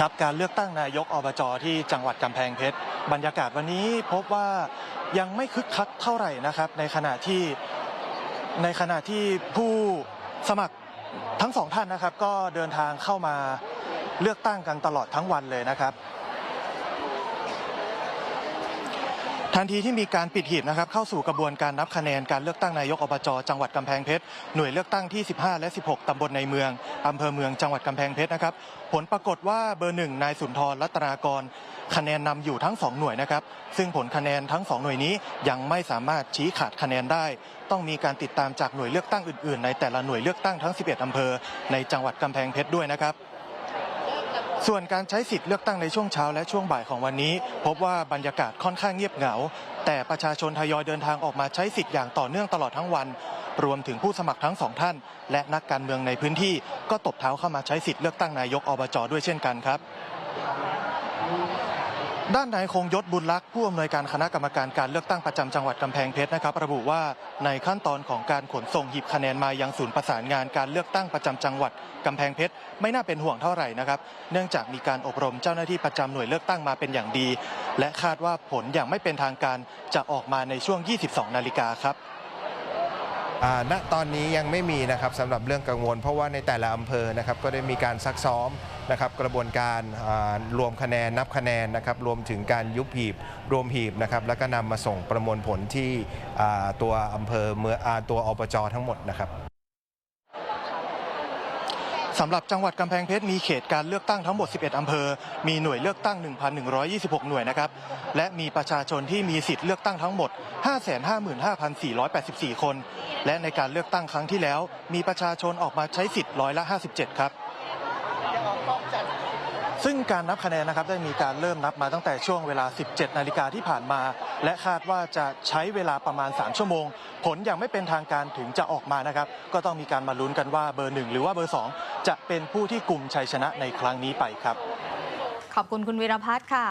ครับการเลือกตั้งนายกอบจที่จังหวัดกำแพงเพชรบรรยากาศวันนี้พบว่ายังไม่คึกคักเท่าไหร่นะครับ ในขณะที่ในขณะที่ผู้สมัครทั้งสองท่านนะครับ ก็เดินทางเข้ามาเลือกตั้งกันตลอดทั้งวันเลยนะครับ ทันทีที่มีการปิดหีบนะครับเข้าสู่กระบวนการนับคะแนนการเลือกตั้งนายกอบจจังหวัดกำแพงเพชรหน่วยเลือกตั้งที่ 15 และ 16 ตำบลในเมืองอำเภอเมืองจังหวัดกำแพงเพชรนะครับผลปรากฏว่าเบอร์หนึ่งนายสุนทรรัตนากร คะแนนนำอยู่ทั้ง 2 หน่วยนะครับซึ่งผลคะแนนทั้ง 2 หน่วยนี้ยังไม่สามารถชี้ขาดคะแนนได้ ต้องมีการติดตามจากหน่วยเลือกตั้งอื่นๆ ในแต่ละหน่วยเลือกตั้งทั้ง 11อำเภอในจังหวัดกำแพงเพชรด้วยนะครับ ส่วนการใช้สิทธิ์เลือกตั้งในช่วงเช้าและช่วงบ่ายของวันนี้ พบว่าบรรยากาศค่อนข้างเงียบเหงา แต่ประชาชนทยอยเดินทางออกมาใช้สิทธิ์อย่างต่อเนื่องตลอดทั้งวัน รวมถึงผู้สมัครทั้งสองท่าน และนักการเมืองในพื้นที่ก็ตบเท้าเข้ามาใช้สิทธิ์เลือกตั้งนายกอบจด้วยเช่นกันครับ ด้านนายคงยศบุญลักษ์ผู้อำนวยการคณะกรรมการการเลือกตั้งประจำจังหวัดกำแพงเพชรนะครับ ระบุว่าในขั้นตอนของการขนส่งหีบคะแนนมายังศูนย์ประสานงานการเลือกตั้งประจำจังหวัดกำแพงเพชรไม่น่าเป็นห่วงเท่าไหร่นะครับ เนื่องจากมีการอบรมเจ้าหน้าที่ประจำหน่วยเลือกตั้งมาเป็นอย่างดี และคาดว่าผลอย่างไม่เป็นทางการจะออกมาในช่วง 22 นาฬิกาครับ ณตอนนี้ยังไม่มีนะครับสำหรับเรื่องกังวล เพราะว่าในแต่ละอำเภอนะครับก็ได้มีการซักซ้อมนะครับกระบวนการรวมคะแนนนับคะแนนนะครับรวมถึงการยุบหีบรวมหีบนะครับแล้วก็นำมาส่งประมวลผลที่ตัวอำเภอเมืองอตัวอบจทั้งหมดนะครับ สำหรับจังหวัดกำแพงเพชรมีเขตการเลือกตั้งทั้งหมด 11 อำเภอ มีหน่วยเลือกตั้ง 1,126 หน่วยนะครับ และมีประชาชนที่มีสิทธิ์เลือกตั้งทั้งหมด 555,484 คน และในการเลือกตั้งครั้งที่แล้ว มีประชาชนออกมาใช้สิทธิ์ร้อยละ 57 ครับ ซึ่งการนับคะแนนนะครับได้มีการเริ่มนับมาตั้งแต่ช่วงเวลา 17 นาฬิกาที่ผ่านมา และคาดว่าจะใช้เวลาประมาณ 3 ชั่วโมง ผลอย่างไม่เป็นทางการถึงจะออกมานะครับ ก็ต้องมีการมาลุ้นกันว่าเบอร์หนึ่งหรือว่าเบอร์สองจะเป็นผู้ที่กลุ่มชัยชนะในครั้งนี้ไปครับ ขอบคุณคุณวีรพัฒน์ค่ะ